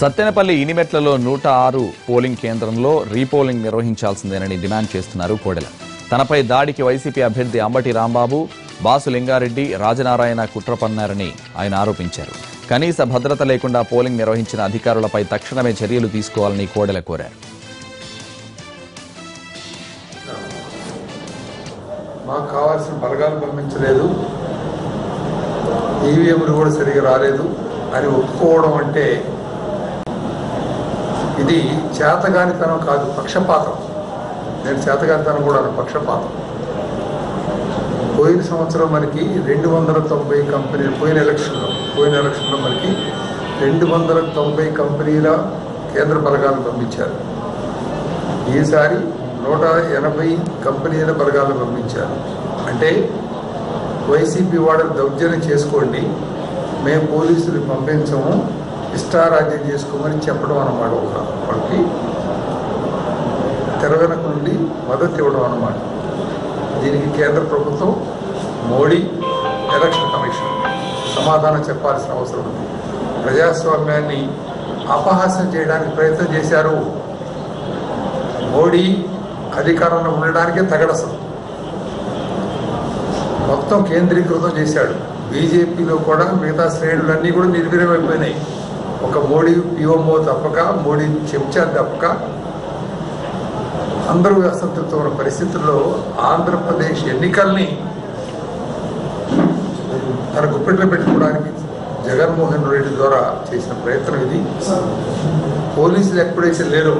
సత్తెనపల్లి ఇనిమెట్లలో నూట ఆరు పోలింగ్ కేంద్రంలో రీపోలింగ్ నిర్వహించాల్సిందేనని డిమాండ్ చేస్తున్నారు కోడెల. తనపై దాడికి వైసీపీ అభ్యర్థి అంబటి రాంబాబు బాసు లింగారెడ్డి రాజనారాయణ కుట్ర పన్నారని ఆయన ఆరోపించారు. కనీస భద్రత లేకుండా పోలింగ్ నిర్వహించిన అధికారులపై తక్షణమే చర్యలు తీసుకోవాలని కోడెల కోరారు. మాకు కావాల్సిన బలగాలు పంపించలేదు. ఈవీఎంలు కూడా సరిగా రాలేదు. అని ఒప్పుకోవడం అంటే ఇది చేతగానితనం కాదు పక్షపాతం. నేను చేతగానితనం కూడా పక్షపాతం. పోయిన సంవత్సరం మనకి రెండు వందల తొంభై కంపెనీలు పోయిన ఎలక్షన్లో పోయిన ఎలక్షన్లో మనకి రెండు వందల తొంభై కంపెనీల కేంద్ర బలగాలు పంపించారు. ఈసారి నూట ఎనభై కంపెనీల బలగాలు పంపించారు. అంటే వైసీపీ వాడని దౌర్జన్యం చేసుకోండి మేము పోలీసులు పంపించము ఇష్టారాజ్యం చేసుకోమని చెప్పడం అన్నమాట ఒక వాళ్ళకి. తెరవెనక నుండి మద్దతు ఇవ్వడం అన్నమాట. దీనికి కేంద్ర ప్రభుత్వం మోడీ ఎలక్షన్ కమిషన్ సమాధానం చెప్పాల్సిన అవసరం ఉంది. ప్రజాస్వామ్యాన్ని అపహాస్యం చేయడానికి ప్రయత్నం చేశారు. మోడీ అధికారంలో ఉండడానికే తగడసం మొత్తం కేంద్రీకృతం చేశాడు. బీజేపీలో కూడా మిగతా శ్రేణులన్నీ కూడా నిర్వీర్యమైపోయినాయి ఒక మోడీ పిఓమో తప్పక మోడీ చెంచా తప్పక. అందరూ అసంతృప్తి ఉన్న పరిస్థితుల్లో ఆంధ్రప్రదేశ్ ఎన్నికల్ని తన గుప్పెట్లో పెట్టుకోవడానికి జగన్మోహన్ రెడ్డి ద్వారా చేసిన ప్రయత్నం ఇది. పోలీసులు ఎప్పుడైతే లేరో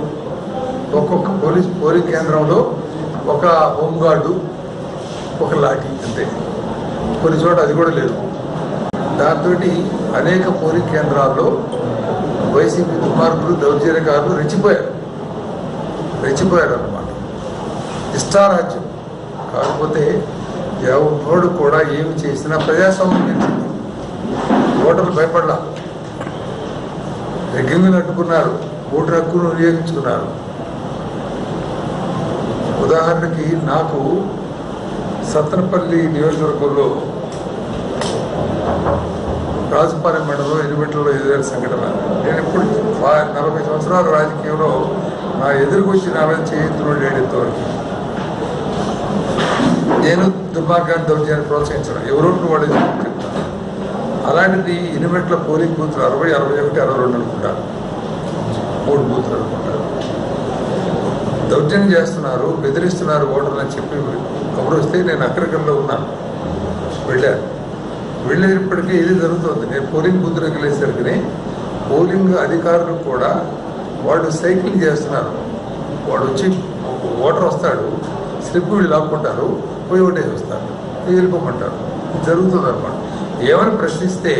ఒక్కొక్క పోలీస్ పోలింగ్ కేంద్రంలో ఒక హోంగార్డు ఒక లాఠీ అంతే. కొన్ని చోట అది కూడా లేదు. దాంతో అనేక పోలింగ్ కేంద్రాల్లో వైసీపీ దుర్మార్గులు దౌర్జన్యకారులు రెచ్చిపోయారు. రెచ్చిపోయారు అన్నమాట ఇష్టారాజ్యం. కాకపోతే ఎవరు కూడా ఏమి చేసినా ప్రజాస్వామ్యం గెలిచింది ఓటర్లు భయపడలా. రెగ్గింగులు అడ్డుకున్నారు ఓటు హక్కును వినియోగించుకున్నారు. ఉదాహరణకి నాకు సత్తనపల్లి నియోజకవర్గంలో రాజుపాలెం మండలం ఎనిమిట్లలో ఎదురైన సంఘటన. నేను ఇప్పుడు నలభై సంవత్సరాల రాజకీయంలో నా ఎదురుకొచ్చి నాలుగు చేతులు లేడెంతవరకు నేను దుర్మార్గాన్ని దౌర్జాన్ని ప్రోత్సహించడం ఎవరు వాళ్ళు చెప్తాను అలాంటిది ఎనిమిట్ల పోలింగ్ బూత్లు అరవై అరవై ఒకటి అరవై రెండు అనుకుంటారు. మూడు బూత్లు అనుకుంటారు. దౌర్జన్యం చేస్తున్నారు బెదిరిస్తున్నారు ఓటర్లు అని చెప్పి కబురు వస్తే నేను అక్కడికల్లో ఉన్నాను వెళ్ళాను. వెళ్ళేటప్పటికీ ఇది జరుగుతుంది? నేను పోలింగ్ బూత్ వెళ్ళేసరికి పోలింగ్ అధికారులు కూడా వాడు సైకిల్ చేస్తున్నారు. వాడు వచ్చి ఒక ఓటర్ వస్తాడు స్లిప్ వీళ్ళు లాక్కుంటారు పోయి ఓటేసి వస్తారు. వెళ్ళిపోమంటారు. జరుగుతుంది అనమాట ఏమని ప్రశ్నిస్తే